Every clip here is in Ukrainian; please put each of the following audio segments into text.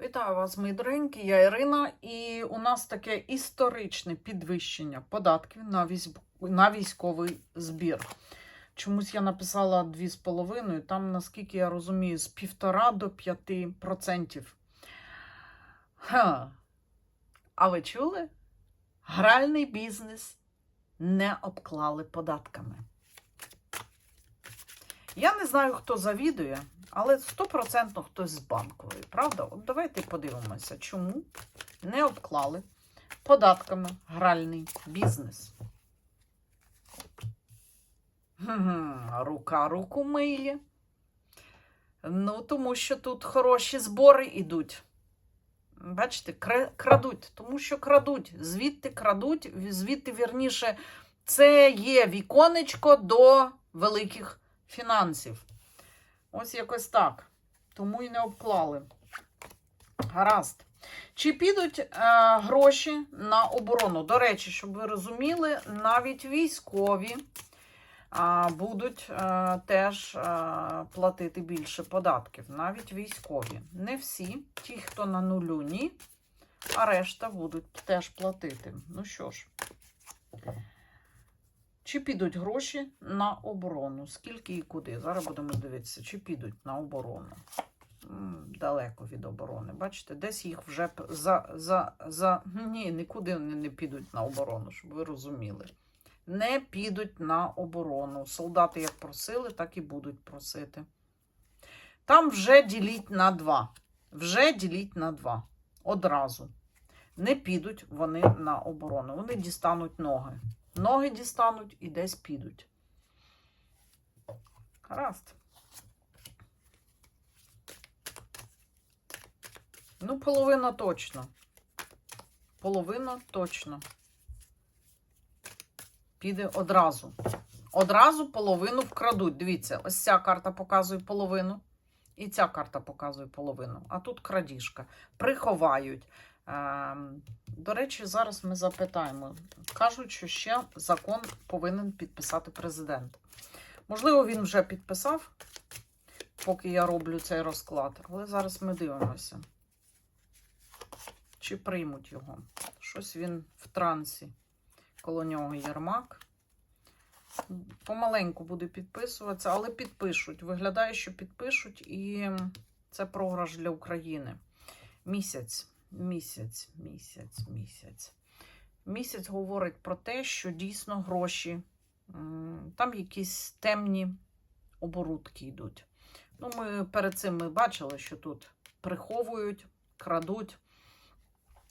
Вітаю вас, мої дорогенькі, я Ірина, і у нас таке історичне підвищення податків на, військ... на військовий збір. Чомусь я написала 2,5, там, наскільки я розумію, з 1,5 до 5%. Ха. А ви чули? Гральний бізнес не обклали податками. Я не знаю, хто завідує, але стопроцентно хтось з банкової, правда? От давайте подивимося, чому не обклали податками гральний бізнес. Рука руку миє. Ну, тому що тут хороші збори йдуть. Бачите, крадуть, тому що крадуть. Звідти крадуть, звідти, вірніше, це є віконечко до великих фінансів. Ось якось так. Тому і не обклали. Гаразд. Чи підуть е, гроші на оборону? До речі, щоб ви розуміли, навіть військові а, будуть е, теж е, платити більше податків. Навіть військові. Не всі, ті, хто на нулю, ні, а решта будуть теж платити. Ну що ж. Чи підуть гроші на оборону? Скільки і куди? Зараз будемо дивитися, чи підуть на оборону. Далеко від оборони. Бачите, десь їх вже за. за, за... Ні, нікуди вони не підуть на оборону, щоб ви розуміли. Не підуть на оборону. Солдати як просили, так і будуть просити. Там вже діліть на два. Вже діліть на два. Одразу. Не підуть вони на оборону. Вони дістануть ноги. Ноги дістануть і десь підуть. Гаразд. Ну, половина точно. Половина точно. Піде одразу. Одразу половину вкрадуть. Дивіться, ось ця карта показує половину. І ця карта показує половину. А тут крадіжка. Приховають. Ем, До речі, зараз ми запитаємо. Кажуть, що ще закон повинен підписати президент. Можливо, він вже підписав, поки я роблю цей розклад, але зараз ми дивимося, чи приймуть його. Щось він в трансі. Коло нього Єрмак. Помаленьку буде підписуватися, але підпишуть. Виглядає, що підпишуть, і це програш для України. Місяць. Місяць, місяць, місяць. Місяць говорить про те, що дійсно гроші, там якісь темні оборудки йдуть. Ну, ми перед цим ми бачили, що тут приховують, крадуть.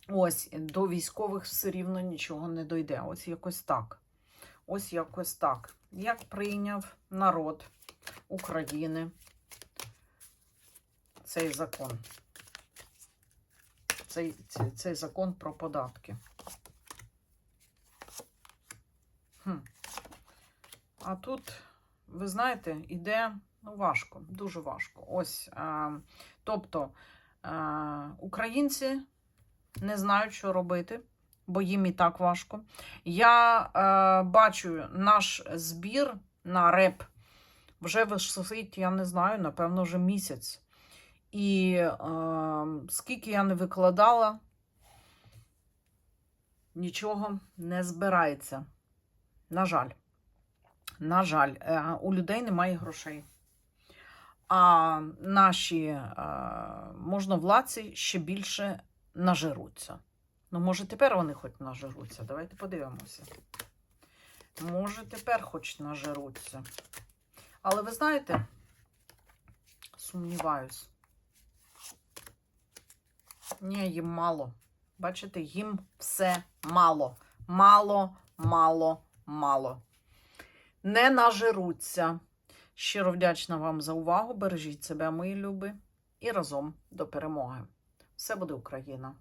Ось до військових все рівно нічого не дойде. Ось якось так. Ось якось так. Як прийняв народ України цей закон? Цей, цей, закон про податки. Хм. А тут, ви знаєте, іде ну, важко, дуже важко. Ось, е, тобто е, українці не знають, що робити, бо їм і так важко. Я е, бачу наш збір на реп вже висить, я не знаю, напевно, вже місяць. І е, скільки я не викладала, нічого не збирається. На жаль, на жаль, е, у людей немає грошей. А наші е, можновладці ще більше нажируться. Ну, може, тепер вони хоч нажируться. Давайте подивимося. Може, тепер хоч нажируться. Але ви знаєте, сумніваюсь. Ні, їм мало. Бачите, їм все мало. Мало, мало, мало. Не нажируться. Щиро вдячна вам за увагу. Бережіть себе, мої люби, і разом до перемоги. Все буде Україна!